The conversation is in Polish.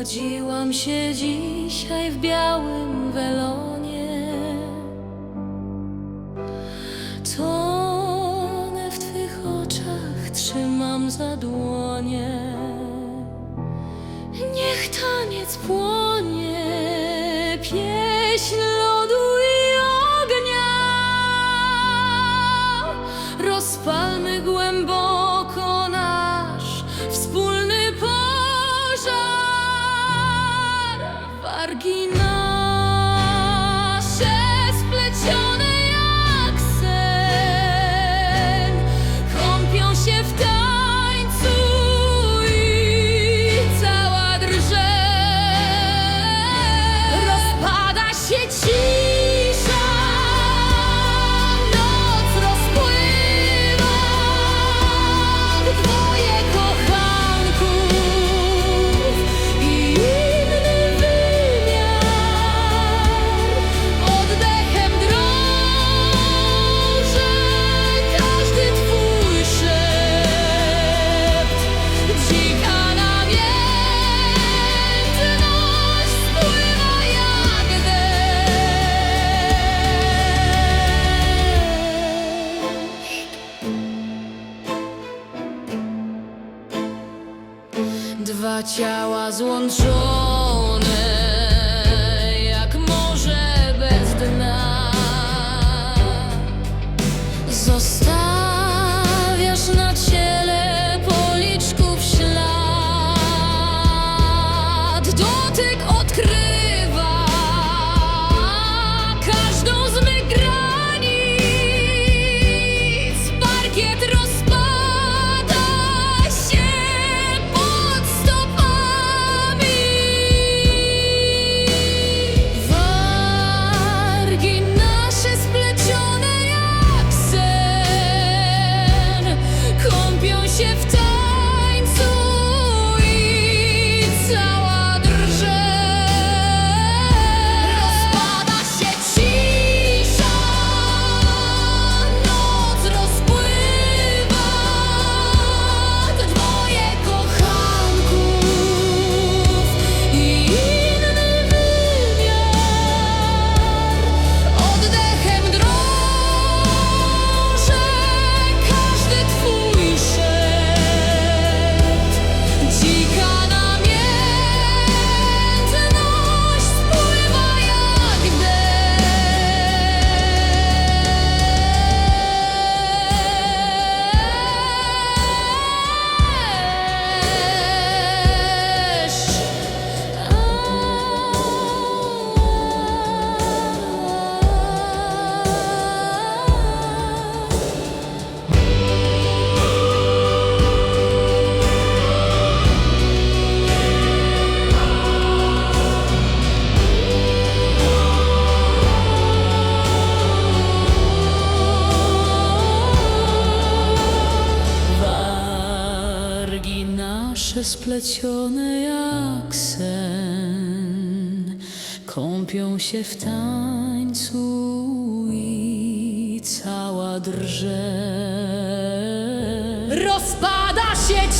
Obudziłam się dzisiaj w białym welonie. Tonę w Twych oczach trzymam za dłonie. Niech taniec płonie, pieśń marginal ciała złączone. nasze jak sen. Kąpią się w tańcu i cała drże Rozpada się